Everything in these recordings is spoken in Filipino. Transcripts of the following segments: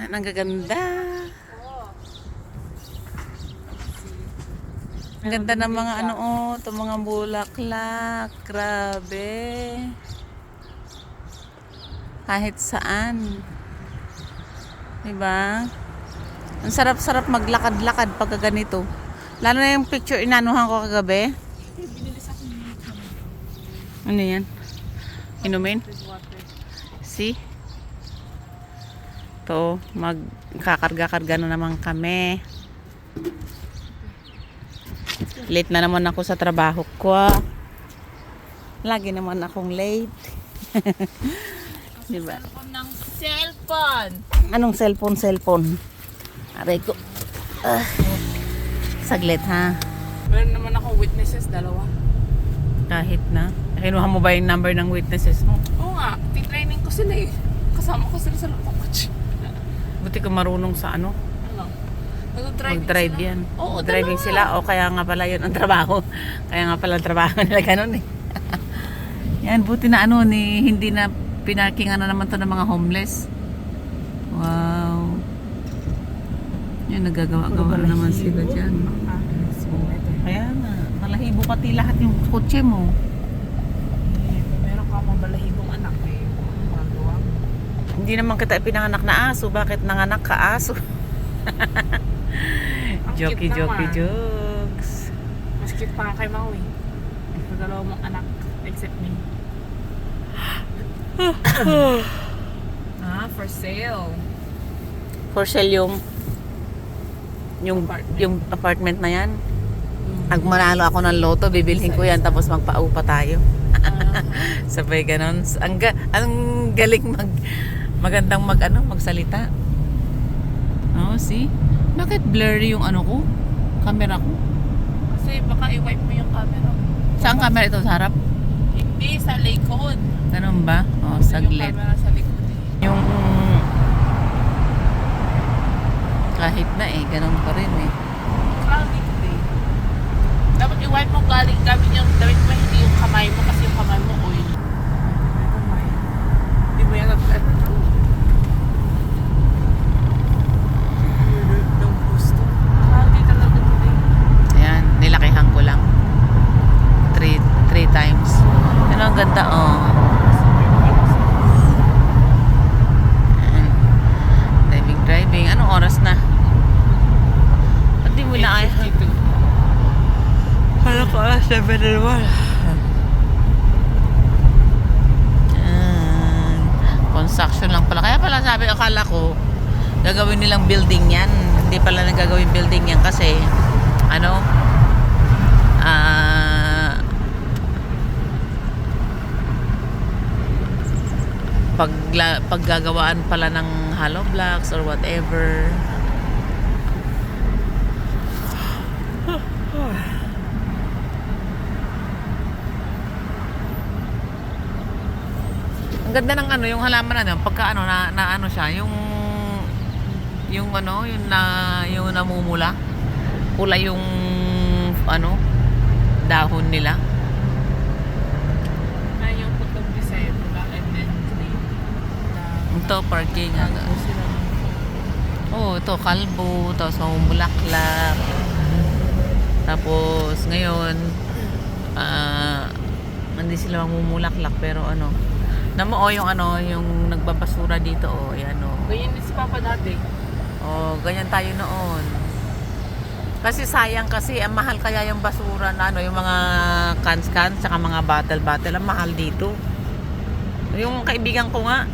Yan, ang gaganda. Ang ganda ng mga ano oh, itong mga bulaklak. Grabe. Kahit saan. Diba? Ang sarap-sarap maglakad-lakad pagka ganito. Lalo na yung picture inanuhan ko kagabi. Ano yan? Inumin? See? To, magkakarga-karga na naman kami. Late na naman ako sa trabaho ko. ah. Lagi naman akong late. diba? Cellphone ng cellphone. Anong cellphone, cellphone? Aray ko. Ah. Saglit ha. Meron naman ako witnesses, dalawa. Kahit na. Kinuha mo ba yung number ng witnesses mo? Oo nga, titraining ko sila eh. Kasama ko sila sa loob ng kotse. Buti ka marunong sa ano? Ano? Mag-drive sila. yan. Oo, driving dalawa. sila. O kaya nga pala yun ang trabaho. Kaya nga pala ang trabaho nila ganun eh. yan, buti na ano ni hindi na pinarkingan na naman to ng mga homeless. Wow. Yan, nagagawa-gawa na naman sila dyan. Ah. Kaya nga, malahibo pati lahat yung kotse mo. Meron ka mabalahibong anak eh. Hindi naman kita pinanganak na aso. Bakit nanganak ka aso? Ang Jokey, jokey, jokes. Mas cute pa nga kay Maui. Dalawa mong anak, except me. ah, for sale. For sale yung yung Apartment. yung apartment na yan. Pag manalo ako ng loto, bibilhin ko yan tapos magpaupa tayo. Ah, Sabay ganon. Ang, ga, ang galing mag magandang mag ano, magsalita. Oh, see? Bakit blurry yung ano ko? Camera ko? kasi baka i-wipe mo yung camera mo. Saan camera ito? Sa harap? Hindi, sa likod. Ganun ba? Oh, Yung saglit. camera sa likod eh. Yung kahit na eh, ganun pa rin eh. Cloudy today. Dapat i-wipe mo galing gamit yung damit mo, hindi yung kamay mo kasi yung kamay mo oil. Hindi mo yan at ng gusto. Cloudy talaga today. Ayan, nilakihan ko lang. Three, three times. Ano ang ganda oh. Ayan. Driving, driving. Anong oras na? Ba't di mo na ay? 8:52. Ano ko oras? 7 na naman. Construction lang pala. Kaya pala sabi, akala ko, gagawin nilang building yan. Hindi pala nagagawin building yan kasi, ano, ah, pagla, paggagawaan pala ng hollow blocks or whatever. Ang ganda ng ano, yung halaman na pagka ano na, na ano siya, yung yung ano, yung na yung namumula. Pula yung ano dahon nila. Na Ito parking. Ng Oh, ito kalbo, tapos mamumulaklak. Tapos ngayon ah hindi sila mamumulaklak pero ano Namo oh, yung ano, yung nagbabasura dito oh, yan oh. Ganyan din si Papa dati. Oh, ganyan tayo noon. Kasi sayang kasi ang mahal kaya yung basura na ano, yung mga cans-cans saka mga bottle-bottle ang mahal dito. Yung kaibigan ko nga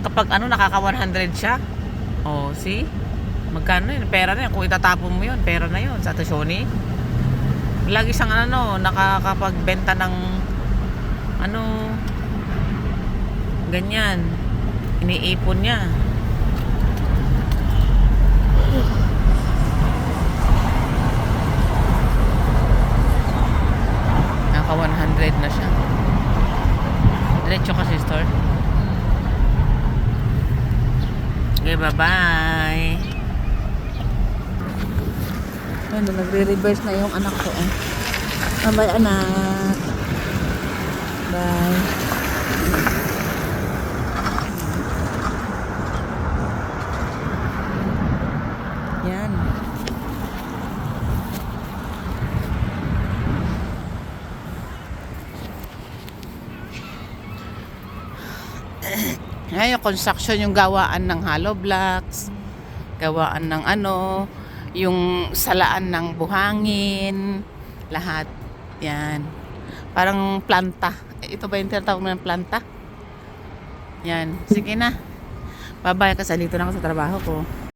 kapag ano nakaka 100 siya. Oh, see? Magkano yun? Pera na yun. Kung itatapon mo yun, pera na yun sa Tashoni. Lagi siyang ano, nakakapagbenta ng ano ganyan. Iniipon niya. Naka 100 na siya. Diretso ka sister. Okay, bye-bye. Ano, nagre-reverse na yung anak ko. Eh. Bye-bye, anak. Bye. Yan yung construction, yung gawaan ng hollow blocks, gawaan ng ano, yung salaan ng buhangin, lahat. Yan. Parang planta. Ito ba yung tinatawag ng planta? Yan. Sige na. Bye-bye kasi dito na ako sa trabaho ko.